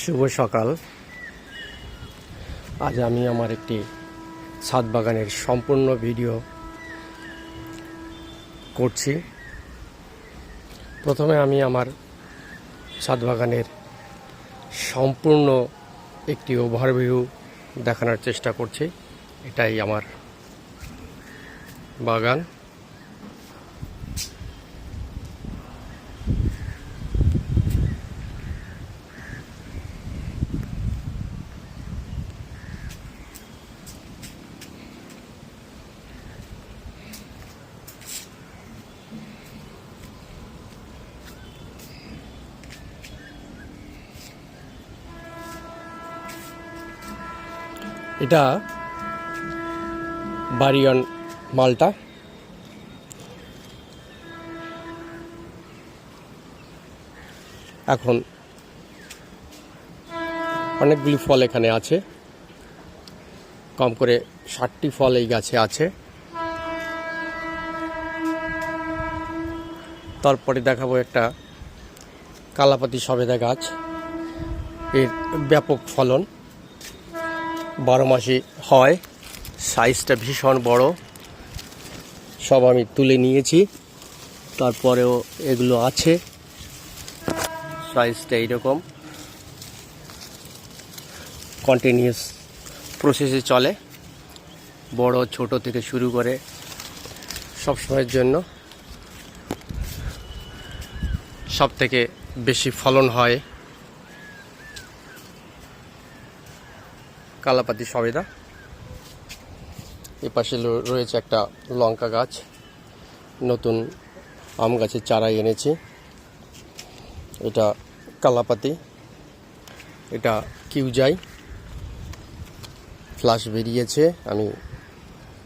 শুভ সকাল। আজ আমি আমার একটি ছাদ বাগানের সম্পূর্ণ ভিডিও করছি। প্রথমে আমি আমার ছাদ বাগানের সম্পূর্ণ একটি ওভারভিউ দেখানোর চেষ্টা করছি। এটাই আমার বাগান। এটা বাড়িয়ন মালটা। এখন অনেকগুলি ফল এখানে আছে। কম করে ষাটটি ফল এই গাছে আছে। তারপরে দেখাবো একটা কালাপাতি সবেদা গাছ। এর ব্যাপক ফলন। বারো মাসে হয়। সাইজটা ভীষণ বড়। সব আমি তুলে নিয়েছি। তারপরেও এগুলো আছে। সাইজটা এইরকম। কন্টিনিউস প্রসেসে চলে। বড়, ছোট থেকে শুরু করে সব সময়ের জন্য। সব থেকে বেশি ফলন হয় কালাপাতি সবেদা এ পাশে রয়েছে একটা লঙ্কা গাছ। নতুন আম গাছের চারা এনেছি। এটা কালাপাতি। এটা কিউজাই। ফ্লাশ বেরিয়েছে। আমি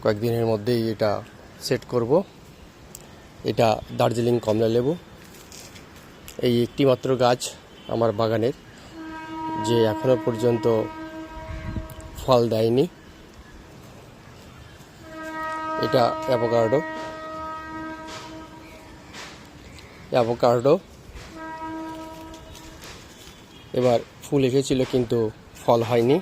কয়েকদিনের মধ্যেই এটা সেট করব। এটা দার্জিলিং কমলা লেবু। এই একটি মাত্র গাছ আমার বাগানের। যে এখনও পর্যন্ত ফল দেয়নি। এটা অ্যাভোকাডো। অ্যাভোকাডো। এবার ফুল এসেছিল কিন্তু ফল হয়নি,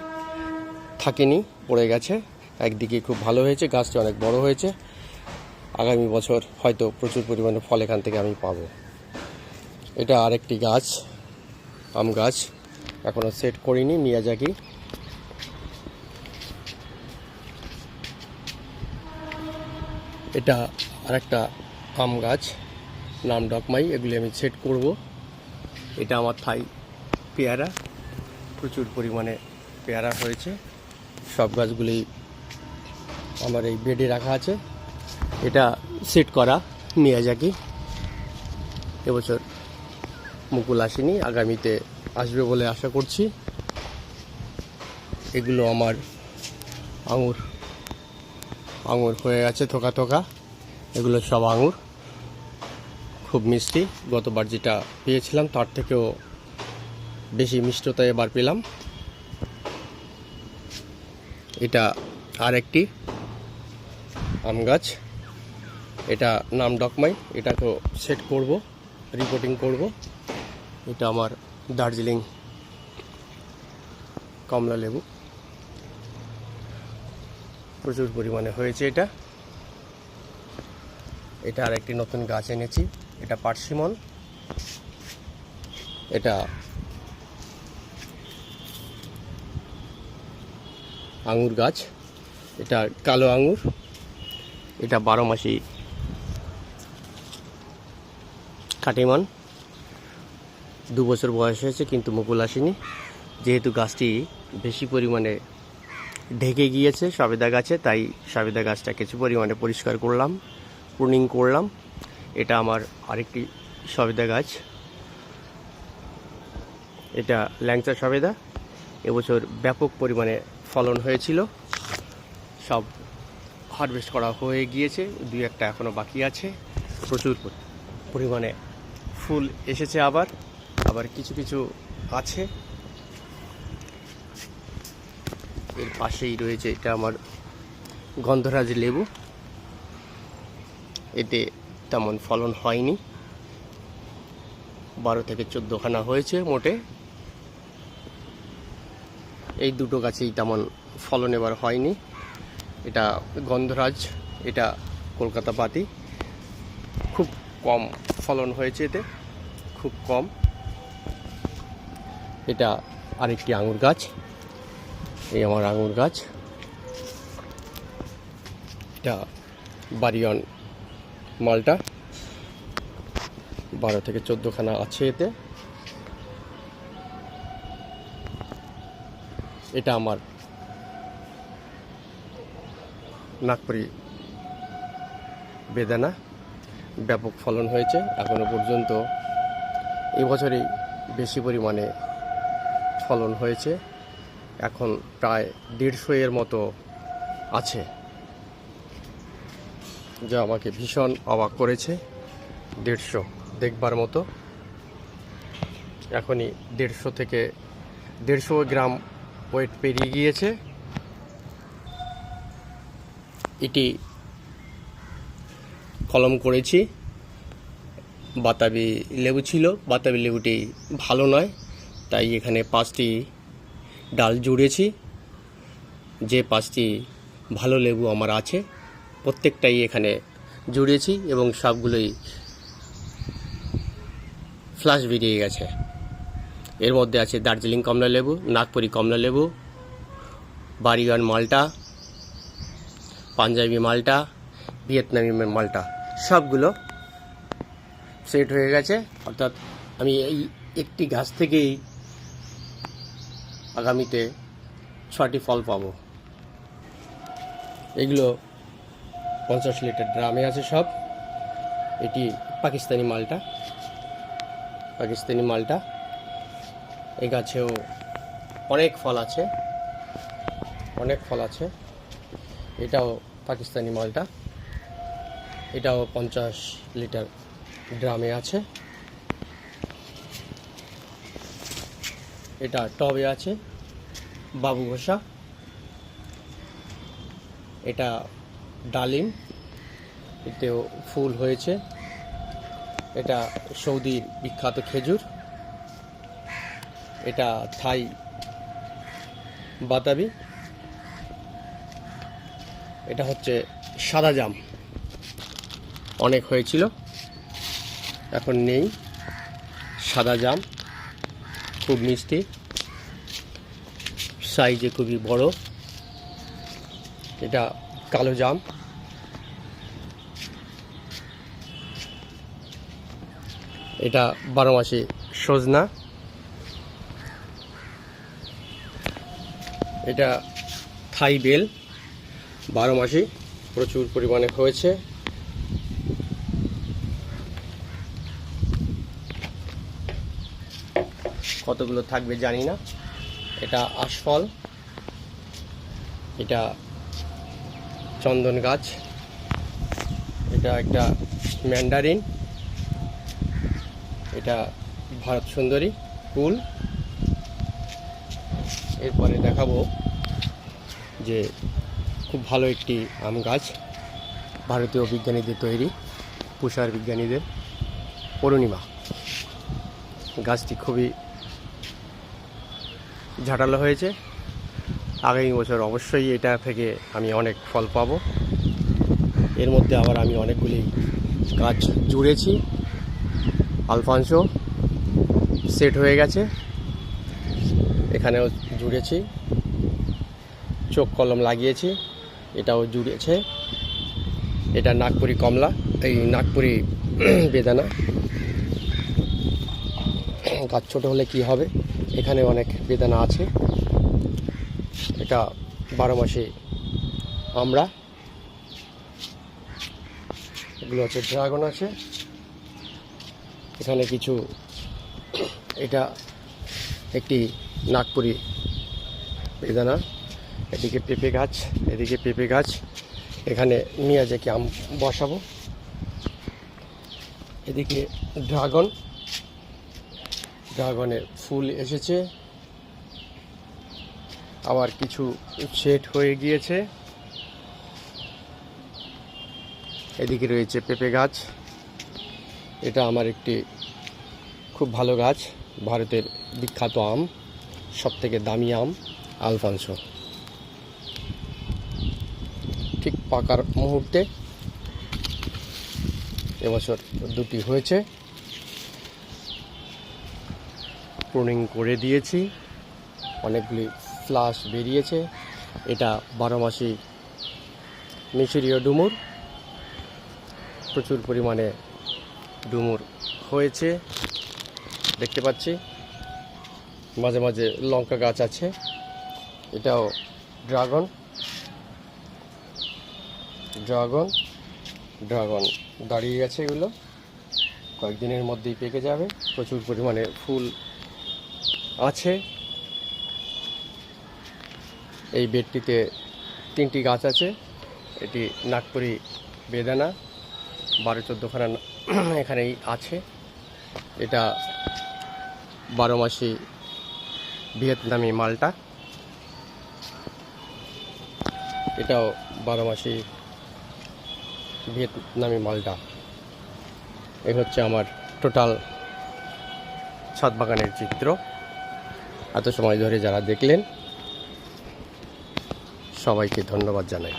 থাকেনি, পড়ে গেছে। একদিকে খুব ভালো হয়েছে, গাছটা অনেক বড় হয়েছে। আগামী বছর হয়তো প্রচুর পরিমাণে ফল এখান থেকে আমি পাবো। এটা আরেকটি গাছ, আম গাছ। এখনও সেট করিনি মিয়াজাকি এটা আরেকটা আম গাছ, নাম ডকমাই, এগুলি আমি সেট করব। এটা আমার থাই পেয়ারা, প্রচুর পরিমাণে পেয়ারা হয়েছে। সব গাছগুলি আমার এই বেডে রাখা আছে। এটা সেট করা মিয়াজাকি এবছর মুকুল আসেনি, আগামীতে আসবে বলে আশা করছি। এগুলো আমার আঙুর। আঙুর হয়ে গেছে থোকা থোকা। এগুলো সব আঙুর। খুব মিষ্টি। গতবার যেটা পেয়েছিলাম, তার থেকেও বেশি মিষ্টতা এবার পেলাম। এটা আরেকটি আম গাছ। এটা নাম ডকমাই। এটাকেও সেট করব রিপোর্টিং করব। এটা আমার দার্জিলিং কমলা লেবু প্রচুর পরিমাণে হয়েছে এটা। এটা আর একটি নতুন গাছ এনেছি, এটা পার্সিমন। এটা আঙুর গাছ, এটা কালো আঙুর, এটা বারো মাসি কাটিমান। দু বছর বয়স হয়েছে, কিন্তু মুকুল আসেনি। যেহেতু গাছটি বেশি পরিমাণে ঢেকে গিয়েছে, সবেদা গাছে, তাই সবেদা গাছটা কিছু পরিমাণে পরিষ্কার করলাম প্রুনিং করলাম। এটা আমার আরেকটি সবেদা গাছ। এটা ল্যাংচা সবেদা। এবছর ব্যাপক পরিমাণে ফলন হয়েছিল। সব হারভেস্ট করা হয়ে গিয়েছে, দুই একটা এখনও বাকি আছে। প্রচুর পরিমাণে ফুল এসেছে আবার আবার কিছু কিছু আছে। এর পাশেই রয়েছে এটা আমার গন্ধরাজ লেবু। এতে তেমন ফলন হয়নি। বারো থেকে চোদ্দোখানা হয়েছে মোটে। এই দুটো গাছেই তেমন ফলন এবার হয়নি। এটা গন্ধরাজ, এটা কলকাতা পাতি। খুব কম ফলন হয়েছে এতে, খুব কম। এটা আরেকটি আঙুর গাছ। এই আমার আঙুর গাছ। এটা বাড়িয়ন মালটা। বারো থেকে চোদ্দোখানা আছে এতে। এটা আমার নাগপুরি বেদানা। ব্যাপক ফলন হয়েছে। এখনও পর্যন্ত এবছরেই বেশি পরিমাণে ফলন হয়েছে। এখন প্রায় দেড়শো এর মতো আছে। যা আমাকে ভীষণ অবাক করেছে। দেড়শো, দেখবার মতো। এখনই দেড়শো থেকে দেড়শো গ্রাম ওয়েট পেরিয়ে গিয়েছে। এটি কলম করেছি। বাতাবি লেবু ছিল। বাতাবি লেবুটি ভালো নয়, তাই এখানে পাঁচটি ডাল জুড়েছি। যে পাঁচটি ভালো লেবু আমার আছে, প্রত্যেকটাই এখানে জুড়েছি এবং সবগুলোই ফ্লাশ বেরিয়ে গেছে। এর মধ্যে আছে দার্জিলিং কমলা লেবু, নাগপুরি কমলা লেবু বাড়িগান মালটা, পাঞ্জাবি মালটা, ভিয়েতনামি মালটা, সবগুলো সেট হয়ে গেছে। অর্থাৎ আমি এই একটি গাছ থেকেই আগামীতে ছটি ফল পাবো। এগুলো পঞ্চাশ লিটার ড্রামে আছে সব। এটি পাকিস্তানি মালটা। পাকিস্তানি মালটা। এই গাছেও অনেক ফল আছে। অনেক ফল আছে। এটাও পাকিস্তানি মালটা। এটাও পঞ্চাশ লিটার ড্রামে আছে। এটা টবে আছে। বাবু ঘোষা। এটা ডালিম। এতেও ফুল হয়েছে। এটা সৌদির বিখ্যাত খেজুর। এটা থাই বাতাবি। এটা হচ্ছে সাদা জাম। অনেক হয়েছিল। এখন নেই। সাদা জাম। খুব মিষ্টি। সাইজে খুবই বড়। এটা কালো জাম। এটা বারো মাসে সজনা। এটা থাই বেল। বারো মাসে প্রচুর পরিমাণে হয়েছে। কতগুলো থাকবে জানি না। এটা আশফল, এটা চন্দন গাছ, এটা একটা ম্যান্ডারিন, এটা ভারত সুন্দরী ফুল। এরপরে দেখাবো যে খুব ভালো একটি আম গাছ, ভারতীয় বিজ্ঞানীদের তৈরি পুষার বিজ্ঞানীদের। অরুণিমা গাছটি খুবই ঝাঁটালো হয়েছে। আগামী বছর অবশ্যই এটা থেকে আমি অনেক ফল পাবো। এর মধ্যে আবার আমি অনেকগুলি গাছ জুড়েছি। আলফানসো সেট হয়ে গেছে। এখানেও জুড়েছি। চোখ কলম লাগিয়েছি। এটাও জুড়েছে। এটা নাগপুরি কমলা, এই নাগপুরি বেদানা। গাছ ছোটো হলে কি হবে? এখানে অনেক বেদানা আছে। এটা বারো মাসে আমরা। এগুলো হচ্ছে ড্রাগন আছে। এখানে কিছু এটা একটি নাগপুরি বেদানা। এদিকে পেঁপে গাছ, এদিকে পেঁপে গাছ। এখানে মিয়াজাকে আম বসাবো। এদিকে ড্রাগন। ড্রাগনের ফুল এসেছে। আবার কিছু সেট হয়ে গিয়েছে। এদিকে রয়েছে পেঁপে গাছ। এটা আমার একটি খুব ভালো গাছ, ভারতের বিখ্যাত আম সব থেকে দামি আম, আলফানসো। ঠিক পাকার মুহূর্তে এবছর দুটি হয়েছে। প্রুনিং করে দিয়েছি। অনেকগুলি ফ্লাশ বেরিয়েছে। এটা বারো মাসি মিশরীয় ডুমুর। প্রচুর পরিমাণে ডুমুর হয়েছে। দেখতে পাচ্ছি। মাঝে মাঝে লঙ্কা গাছ আছে। এটাও ড্রাগন। ড্রাগন। ড্রাগন দাঁড়িয়ে আছে এগুলো। কয়েকদিনের মধ্যেই পেকে যাবে। প্রচুর পরিমাণে ফুল আছে। এই বেডটিতে তিনটি গাছ আছে। এটি নাগপুরি বেদানা, বারো চোদ্দোখানা এখানেই আছে। এটা বারো মাসি ভিয়েতনামি মালটা। এটাও বারো মাসি ভিয়েতনামি মালটা। এ হচ্ছে আমার টোটাল ছাদ বাগানের চিত্র। এত সময় ধরে যারা দেখলেন সবাইকে ধন্যবাদ জানাই।